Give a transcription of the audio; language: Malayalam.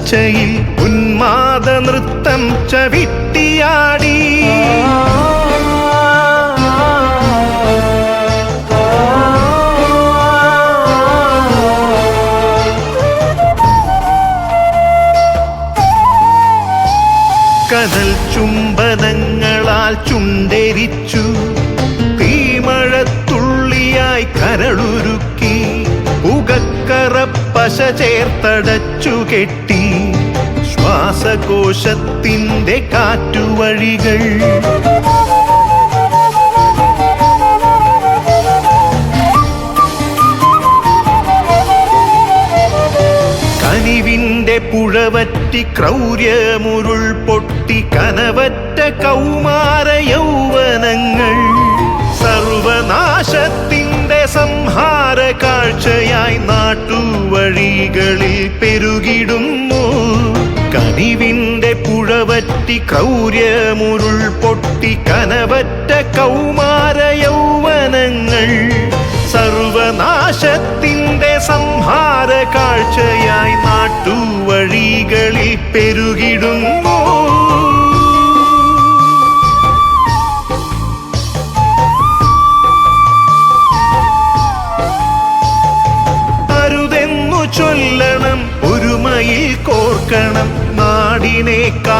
തുടർച്ചയിൽ ഉന്മാദ നൃത്തം ചവിട്ടിയാടി. കനൽ ചുംബനങ്ങളാൽ ചുണ്ടരിച്ചു. തീമഴത്തുള്ളിയായി കരളുരുക്കി. ഉകക്കറ പശ ചേർത്തടച്ചു കെട്ടി. ശ്വാസകോശത്തിന്റെ കാറ്റുവഴികൾ. കനിവിന്റെ പുഴവറ്റി ക്രൗര്യമുരുൾ പൊട്ടി കനവറ്റ കൗമാര യൗവനങ്ങൾ. സർവനാശത്തിന്റെ സംഹാര കാഴ്ചയായി നാട്ടുവഴികളിൽ പെരുകിടുന്നു. പുഴവറ്റി ക്രൗര്യമുരുൾ പൊട്ടി കനവറ്റ കൗമാര യൗവനങ്ങൾ. സർവനാശത്തിന്റെ സംഹാര കാഴ്ചയായി നാട്ടുവഴികളിൽ പെരുകിടുന്നു. ചൊല്ലണം ഒരുമയിൽ കോർക്കണം നാടിനെ കാക്കുവാൻ